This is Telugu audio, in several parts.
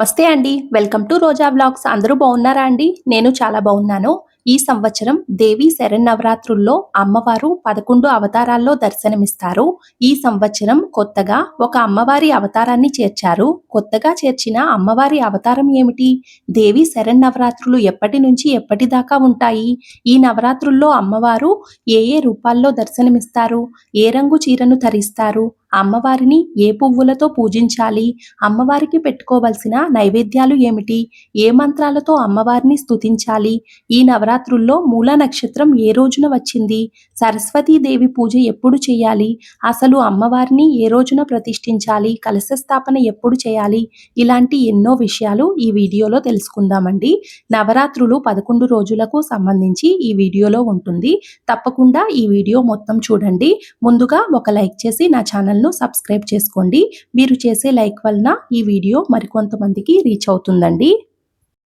వస్తే అండి. Welcome to Roja vlogs. అందరూ బాగున్నారా అండి? నేను చాలా బాగున్నాను. ఈ సంవత్సరం దేవి శరన్నవరాత్రుల్లో అమ్మవారు పదకొండు అవతారాల్లో దర్శనమిస్తారు. ఈ సంవత్సరం కొత్తగా ఒక అమ్మవారి అవతారాన్ని చేర్చారు. కొత్తగా చేర్చిన అమ్మవారి అవతారం ఏమిటి? దేవి శరన్నవరాత్రులు ఎప్పటి నుంచి ఎప్పటిదాకా ఉంటాయి? ఈ నవరాత్రుల్లో అమ్మవారు ఏ ఏ రూపాల్లో దర్శనమిస్తారు? ఏ రంగు చీరను ధరిస్తారు? అమ్మవారిని ఏ పువ్వులతో పూజించాలి? అమ్మవారికి పెట్టుకోవలసిన నైవేద్యాలు ఏమిటి? ఏ మంత్రాలతో అమ్మవారిని స్థుతించాలి ఈ నవరాత్రుల్లో మూల నక్షత్రం ఏ రోజున వచ్చింది? సరస్వతీదేవి పూజ ఎప్పుడు చేయాలి? అసలు అమ్మవారిని ఏ రోజున ప్రతిష్ఠించాలి? కలశ స్థాపన ఎప్పుడు చేయాలి? ఇలాంటి ఎన్నో విషయాలు ఈ వీడియోలో తెలుసుకుందామండి. నవరాత్రులు పదకొండు రోజులకు సంబంధించి ఈ వీడియోలో ఉంటుంది. తప్పకుండా ఈ వీడియో మొత్తం చూడండి. ముందుగా ఒక లైక్ చేసి నా ఛానల్ను సబ్స్క్రైబ్ చేసుకోండి. మీరు చేసే లైక్ వలన ఈ వీడియో మరికొంతమందికి రీచ్ అవుతుందండి.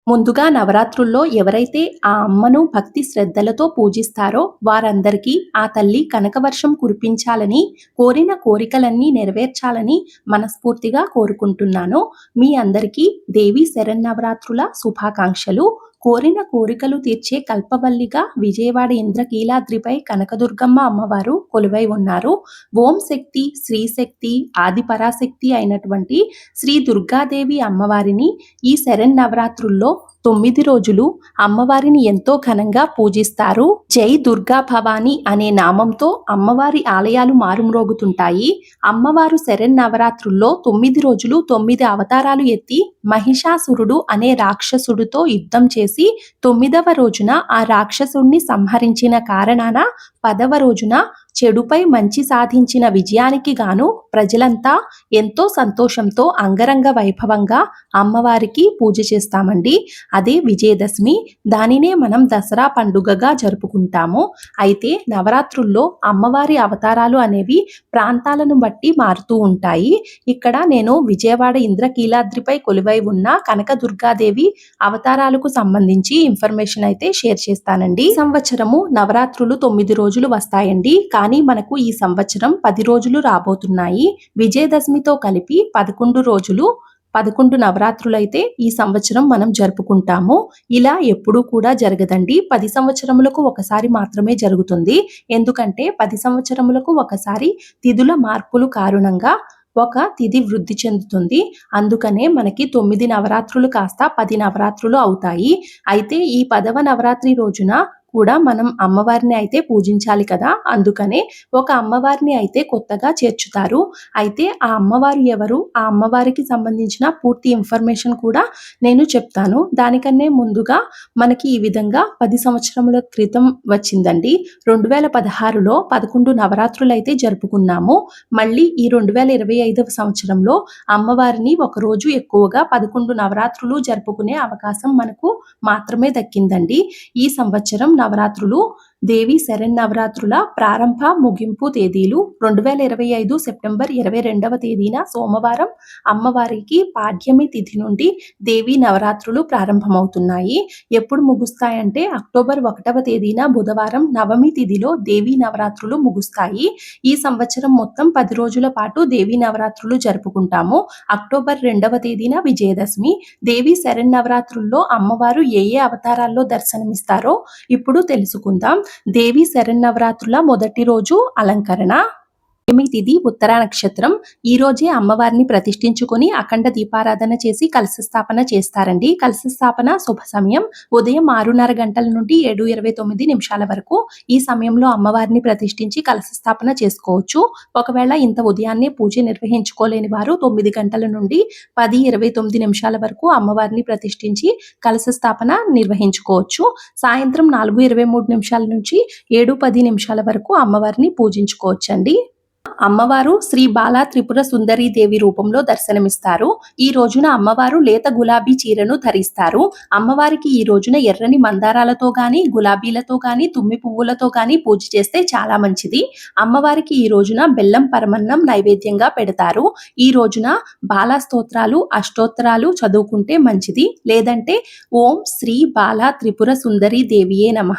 ముందుగా నవరాత్రుల్లో ఎవరైతే ఆ అమ్మను భక్తి శ్రద్ధలతో పూజిస్తారో వారందరికీ ఆ తల్లి కనకవర్షం కురిపించాలని కోరిన కోరికలన్నీ నెరవేర్చాలని మనస్ఫూర్తిగా కోరుకుంటున్నాను. మీ అందరికీ దేవి శరన్నవరాత్రుల శుభాకాంక్షలు. కోరిన కోరికలు తీర్చే కల్పవల్లిగా విజయవాడ ఇంద్రకీలాద్రిపై కనకదుర్గమ్మ అమ్మవారు కొలువై ఉన్నారు. ఓం శక్తి శ్రీ శక్తి ఆది పరాశక్తి అయినటువంటి శ్రీ దుర్గాదేవి అమ్మవారిని ఈ శరన్నవరాత్రుల్లో తొమ్మిది రోజులు అమ్మవారిని ఎంతో ఘనంగా పూజిస్తారు. జై దుర్గా భవాని అనే నామంతో అమ్మవారి ఆలయాలు మారుమ్రోగుతుంటాయి. అమ్మవారు శరన్నవరాత్రుల్లో తొమ్మిది రోజులు తొమ్మిది అవతారాలు ఎత్తి మహిషాసురుడు అనే రాక్షసుడితో యుద్ధం చేసి తొమ్మిదవ రోజున ఆ రాక్షసుడిని సంహరించిన కారణాన పదవ రోజున చెడుపై మంచి సాధించిన విజయానికి గాను ప్రజలంతా ఎంతో సంతోషంతో అంగరంగ వైభవంగా అమ్మవారికి పూజ చేస్తామండి. అదే విజయదశమి దానినే మనం దసరా పండుగగా జరుపుకుంటాము. అయితే నవరాత్రుల్లో అమ్మవారి అవతారాలు అనేవి ప్రాంతాలను బట్టి మారుతూ ఉంటాయి. ఇక్కడ నేను విజయవాడ ఇంద్రకీలాద్రిపై కొలువై ఉన్న కనకదుర్గాదేవి అవతారాలకు సంబంధించి ఇన్ఫర్మేషన్ అయితే షేర్ చేస్తానండి. సంవత్సరము నవరాత్రులు తొమ్మిది రోజులు వస్తాయండి. కానీ మనకు ఈ సంవత్సరం పది రోజులు రాబోతున్నాయి. విజయదశమితో కలిపి పదకొండు రోజులు పదకొండు నవరాత్రులైతే ఈ సంవత్సరం మనం జరుపుకుంటాము. ఇలా ఎప్పుడూ కూడా జరగదండి. పది సంవత్సరములకు ఒకసారి మాత్రమే జరుగుతుంది. ఎందుకంటే పది సంవత్సరములకు ఒకసారి తిథుల మార్పులు కారణంగా ఒక తిథి వృద్ధి చెందుతుంది. అందుకనే మనకి తొమ్మిది నవరాత్రులు కాస్త పది నవరాత్రులు అవుతాయి. అయితే ఈ పదవ నవరాత్రి రోజున కూడా మనం అమ్మవారిని అయితే పూజించాలి కదా. అందుకనే ఒక అమ్మవారిని అయితే కొత్తగా చేర్చుతారు. అయితే ఆ అమ్మవారు ఎవరు? ఆ అమ్మవారికి సంబంధించిన పూర్తి ఇన్ఫర్మేషన్ కూడా నేను చెప్తాను. దానికన్నే ముందుగా మనకి ఈ విధంగా పది సంవత్సరముల క్రితం వచ్చిందండి. రెండు వేల పదహారులో పదకొండు నవరాత్రులు అయితే జరుపుకున్నాము. మళ్ళీ ఈ రెండు వేల ఇరవై ఐదవ సంవత్సరంలో అమ్మవారిని ఒక రోజు ఎక్కువగా పదకొండు నవరాత్రులు జరుపుకునే అవకాశం మనకు మాత్రమే దక్కిందండి. ఈ సంవత్సరం నవరాత్రులు దేవి శరన్నవరాత్రుల ప్రారంభ ముగింపు తేదీలు రెండు వేల ఇరవై ఐదు సెప్టెంబర్ ఇరవై రెండవ తేదీన సోమవారం అమ్మవారికి పాడ్యమి తిథి నుండి దేవి నవరాత్రులు ప్రారంభమవుతున్నాయి. ఎప్పుడు ముగుస్తాయంటే అక్టోబర్ ఒకటవ తేదీన బుధవారం నవమి తిథిలో దేవి నవరాత్రులు ముగుస్తాయి. ఈ సంవత్సరం మొత్తం పది రోజుల పాటు దేవి నవరాత్రులు జరుపుకుంటాము. అక్టోబర్ రెండవ తేదీన విజయదశమి. దేవి శరన్నవరాత్రుల్లో అమ్మవారు ఏ ఏ అవతారాల్లో దర్శనమిస్తారో ఇప్పుడు తెలుసుకుందాం. దేవి శరన్నవరాత్రుల మొదటి రోజు అలంకరణ. అష్టమి తిథి ఉత్తర నక్షత్రం. ఈ రోజే అమ్మవారిని ప్రతిష్ఠించుకుని అఖండ దీపారాధన చేసి కలశ స్థాపన చేస్తారండి. కలశ స్థాపన శుభ సమయం. ఉదయం ఆరున్నర గంటల నుండి ఏడు ఇరవై తొమ్మిది నిమిషాల వరకు ఈ సమయంలో అమ్మవారిని ప్రతిష్ఠించి కలశ స్థాపన చేసుకోవచ్చు. ఒకవేళ ఇంత ఉదయాన్నే పూజ నిర్వహించుకోలేని వారు తొమ్మిది గంటల నుండి పది ఇరవై తొమ్మిది నిమిషాల వరకు అమ్మవారిని ప్రతిష్ఠించి కలశ స్థాపన నిర్వహించుకోవచ్చు. సాయంత్రం నాలుగు ఇరవై మూడు నిమిషాల నుంచి ఏడు పది నిమిషాల వరకు అమ్మవారిని పూజించుకోవచ్చండి. అమ్మవారు శ్రీ బాలా త్రిపుర సుందరీ దేవి రూపంలో దర్శనమిస్తారు. ఈ రోజున అమ్మవారు లేత గులాబీ చీరను ధరిస్తారు. అమ్మవారికి ఈ రోజున ఎర్రని మందారాలతో గాని గులాబీలతో గాని తుమ్మి పువ్వులతో గాని పూజ చేస్తే చాలా మంచిది. అమ్మవారికి ఈ రోజున బెల్లం పరమన్నం నైవేద్యంగా పెడతారు. ఈ రోజున బాలా స్తోత్రాలు అష్టోత్తరాలు చదువుకుంటే మంచిది. లేదంటే ఓం శ్రీ బాలా త్రిపుర సుందరి దేవియే నమ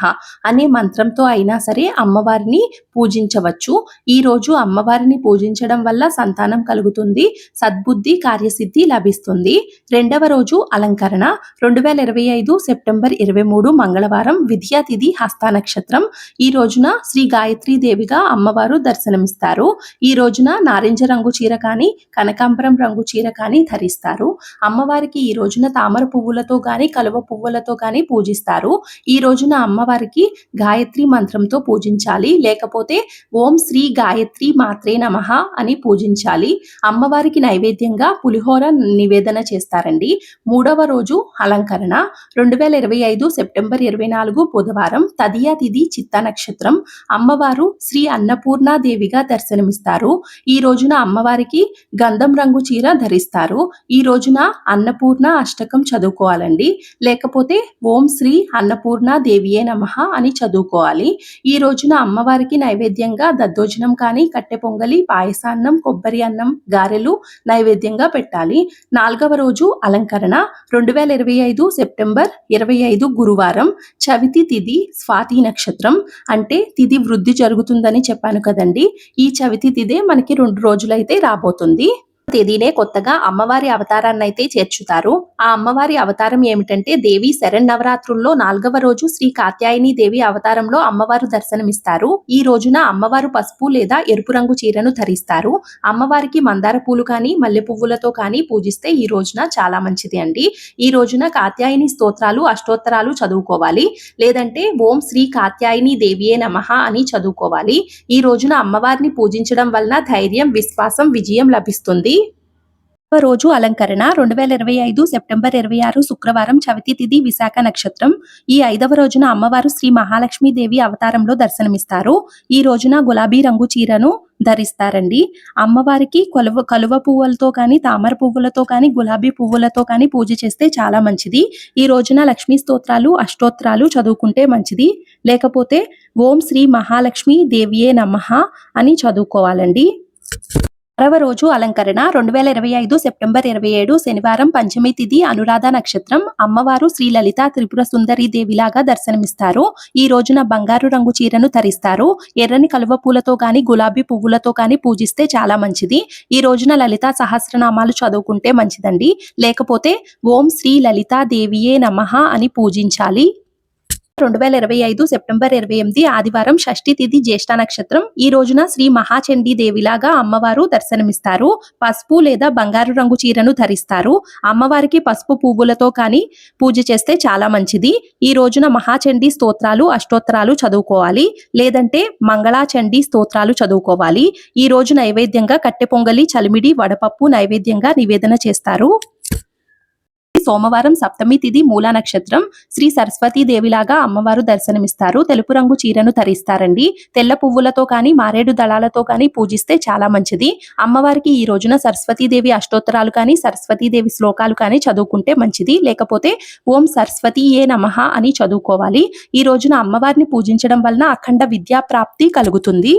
అనే మంత్రంతో అయినా సరే అమ్మవారిని పూజించవచ్చు. ఈ రోజు అమ్మ అమ్మవారిని పూజించడం వల్ల సంతానం కలుగుతుంది సద్బుద్ధి కార్యసిద్ధి లభిస్తుంది. రెండవ రోజు అలంకరణ రెండు వేల ఇరవై ఐదు సెప్టెంబర్ ఇరవై మూడు మంగళవారం విద్యా తిథి హస్త నక్షత్రం. ఈ రోజున శ్రీ గాయత్రీ దేవిగా అమ్మవారు దర్శనమిస్తారు. ఈ రోజున నారింజ రంగు చీర కానీ కనకాంబరం రంగు చీర కానీ ధరిస్తారు. అమ్మవారికి ఈ రోజున తామర పువ్వులతో గాని కలువ పువ్వులతో గాని పూజిస్తారు. ఈ రోజున అమ్మవారికి గాయత్రి మంత్రంతో పూజించాలి. లేకపోతే ఓం శ్రీ గాయత్రి మాత్రే నమ అని పూజించాలి. అమ్మవారికి నైవేద్యంగా పులిహోర నివేదన చేస్తారండి. మూడవ రోజు అలంకరణ. రెండు వేల ఇరవై ఐదు సెప్టెంబర్ ఇరవై నాలుగు బుధవారం తదియా తిథి చిత్త నక్షత్రం. అమ్మవారు శ్రీ అన్నపూర్ణాదేవిగా దర్శనమిస్తారు. ఈ రోజున అమ్మవారికి గంధం రంగు చీర ధరిస్తారు. ఈ రోజున అన్నపూర్ణ అష్టకం చదువుకోవాలండి. లేకపోతే ఓం శ్రీ అన్నపూర్ణ దేవియే నమః అని చదువుకోవాలి. ఈ రోజున అమ్మవారికి నైవేద్యంగా దద్దోజనం కానీ కట్టె పొంగలి పాయసాన్నం కొబ్బరి అన్నం గారెలు నైవేద్యంగా పెట్టాలి. నాలుగవ రోజు అలంకరణ రెండు వేల ఇరవై ఐదు సెప్టెంబర్ ఇరవై ఐదు గురువారం. చవితి తిథి స్వాతి నక్షత్రం అంటే తిథి వృద్ధి జరుగుతుందని చెప్పాను కదండి. ఈ చవితి తిథే మనకి రెండు రోజులైతే రాబోతుంది. తేదీనే కొత్తగా అమ్మవారి అవతారాన్ని అయితే చేర్చుతారు. ఆ అమ్మవారి అవతారం ఏమిటంటే దేవి శరణ్ నవరాత్రుల్లో నాలుగవ రోజు శ్రీ కాత్యాయని దేవి అవతారంలో అమ్మవారు దర్శనమిస్తారు. ఈ రోజున అమ్మవారు పసుపు లేదా ఎరుపు రంగు చీరను ధరిస్తారు. అమ్మవారికి మందార పూలు కానీ మల్లె పువ్వులతో కానీ పూజిస్తే ఈ రోజున చాలా మంచిది అండి. ఈ రోజున కాత్యాయని స్తోత్రాలు అష్టోత్తరాలు చదువుకోవాలి. లేదంటే ఓం శ్రీ కాత్యాయని దేవియే నమః అని చదువుకోవాలి. ఈ రోజున అమ్మవారిని పూజించడం వలన ధైర్యం విశ్వాసం విజయం లభిస్తుంది. రోజు అలంకరణ. రెండు వేల ఇరవై ఐదు సెప్టెంబర్ ఇరవై ఆరు శుక్రవారం చవితి తిథి విశాఖ నక్షత్రం. ఈ ఐదవ రోజున అమ్మవారు శ్రీ మహాలక్ష్మీదేవి అవతారంలో దర్శనమిస్తారు. ఈ రోజున గులాబీ రంగు చీరను ధరిస్తారండి. అమ్మవారికి కొలువ కలువ పువ్వులతో కానీ తామర పువ్వులతో కానీ గులాబీ పువ్వులతో కానీ పూజ చేస్తే చాలా మంచిది. ఈ రోజున లక్ష్మీ స్తోత్రాలు అష్టోత్రాలు చదువుకుంటే మంచిది. లేకపోతే ఓం శ్రీ మహాలక్ష్మి దేవియే నమః అని చదువుకోవాలండి. ఆరవ రోజు అలంకరణ రెండు వేల ఇరవై ఐదు సెప్టెంబర్ ఇరవై ఏడు శనివారం పంచమి తిథి అనురాధ నక్షత్రం. అమ్మవారు శ్రీ లలిత త్రిపుర సుందరి దేవిలాగా దర్శనమిస్తారు. ఈ రోజున బంగారు రంగు చీరను ధరిస్తారు. ఎర్రని కలువ పూలతో గాని గులాబీ పువ్వులతో గాని పూజిస్తే చాలా మంచిది. ఈ రోజున లలిత సహస్రనామాలు చదువుకుంటే మంచిదండి. లేకపోతే ఓం శ్రీ లలితా దేవియే నమ అని పూజించాలి. రెండు వేల ఇరవై ఐదు సెప్టెంబర్ ఇరవై ఎనిమిది ఆదివారం షష్ఠి తిథి జ్యేష్ఠ నక్షత్రం. ఈ రోజున శ్రీ మహాచండీ దేవిలాగా అమ్మవారు దర్శనమిస్తారు. పసుపు లేదా బంగారు రంగు చీరను ధరిస్తారు. అమ్మవారికి పసుపు పువ్వులతో కానీ పూజ చేస్తే చాలా మంచిది. ఈ రోజున మహాచండీ స్తోత్రాలు అష్టోత్తరాలు చదువుకోవాలి. లేదంటే మంగళాచండీ స్తోత్రాలు చదువుకోవాలి. ఈ రోజు నైవేద్యంగా కట్టె పొంగలి చలిమిడి వడపప్పు నైవేద్యంగా నివేదన చేస్తారు. సోమవారం సప్తమి తిథి మూలా నక్షత్రం శ్రీ సరస్వతీ దేవిలాగా అమ్మవారు దర్శనమిస్తారు. తెలుపు రంగు చీరను ధరిస్తారండి. తెల్ల పువ్వులతో కానీ మారేడు దళాలతో కానీ పూజిస్తే చాలా మంచిది. అమ్మవారికి ఈ రోజున సరస్వతీదేవి అష్టోత్తరాలు కానీ సరస్వతీదేవి శ్లోకాలు కానీ చదువుకుంటే మంచిది. లేకపోతే ఓం సరస్వతి ఏ నమః అని చదువుకోవాలి. ఈ రోజున అమ్మవారిని పూజించడం వలన అఖండ విద్యా ప్రాప్తి కలుగుతుంది.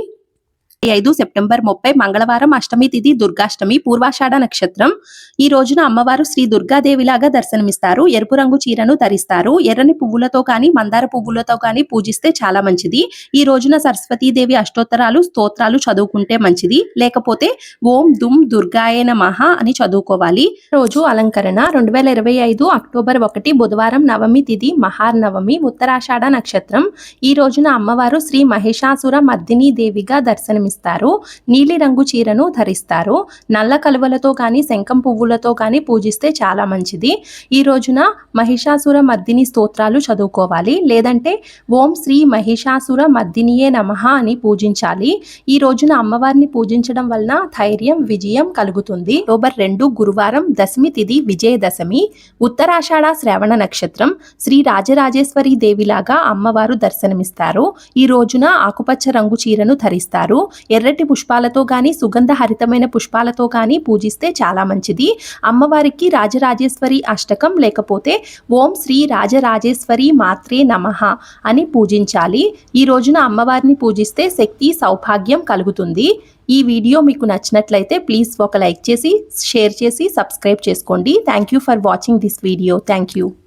ఐదు సెప్టెంబర్ ముప్పై మంగళవారం అష్టమి తిథి దుర్గాష్టమి పూర్వాషాఢ నక్షత్రం. ఈ రోజున అమ్మవారు శ్రీ దుర్గాదేవిలాగా దర్శనమిస్తారు. ఎరుపు రంగు చీరను ధరిస్తారు. ఎర్రని పువ్వులతో కానీ మందార పువ్వులతో కానీ పూజిస్తే చాలా మంచిది. ఈ రోజున సరస్వతీదేవి అష్టోత్తరాలు స్తోత్రాలు చదువుకుంటే మంచిది. లేకపోతే ఓం దుమ్ దుర్గాయ నమః అని చదువుకోవాలి. రోజు అలంకరణ రెండు వేల ఇరవై ఐదు అక్టోబర్ ఒకటి బుధవారం నవమి తిథి మహార్నవమి ఉత్తరాషాఢ నక్షత్రం. ఈ రోజున అమ్మవారు శ్రీ మహిషాసుర మర్దినీ దేవిగా దర్శనమిస్తారు. ధరిస్తారు. నీలిరంగు చీరను ధరిస్తారు. నల్ల కలువలతో కానీ శంఖం పువ్వులతో కానీ పూజిస్తే చాలా మంచిది. ఈ రోజున మహిషాసుర మర్దిని స్తోత్రాలు చదువుకోవాలి. లేదంటే ఓం శ్రీ మహిషాసుర మర్దినియే నమః అని పూజించాలి. ఈ రోజున అమ్మవారిని పూజించడం వలన ధైర్యం విజయం కలుగుతుంది. అక్టోబర్ రెండు గురువారం దశమి తిథి విజయదశమి ఉత్తరాషాఢ శ్రవణ నక్షత్రం. శ్రీ రాజరాజేశ్వరి దేవిలాగా అమ్మవారు దర్శనమిస్తారు. ఈ రోజున ఆకుపచ్చ రంగు చీరను ధరిస్తారు. ఎర్రటి పుష్పాలతో కానీ సుగంధ హరితమైన పుష్పాలతో కానీ పూజిస్తే చాలా మంచిది. అమ్మవారికి రాజరాజేశ్వరి అష్టకం లేకపోతే ఓం శ్రీ రాజరాజేశ్వరి మాత్రే నమః అని పూజించాలి. ఈ రోజున అమ్మవారిని పూజిస్తే శక్తి సౌభాగ్యం కలుగుతుంది. ఈ వీడియో మీకు నచ్చినట్లయితే ప్లీజ్ ఒక లైక్ చేసి షేర్ చేసి సబ్స్క్రైబ్ చేసుకోండి. Thank you for watching this video thank you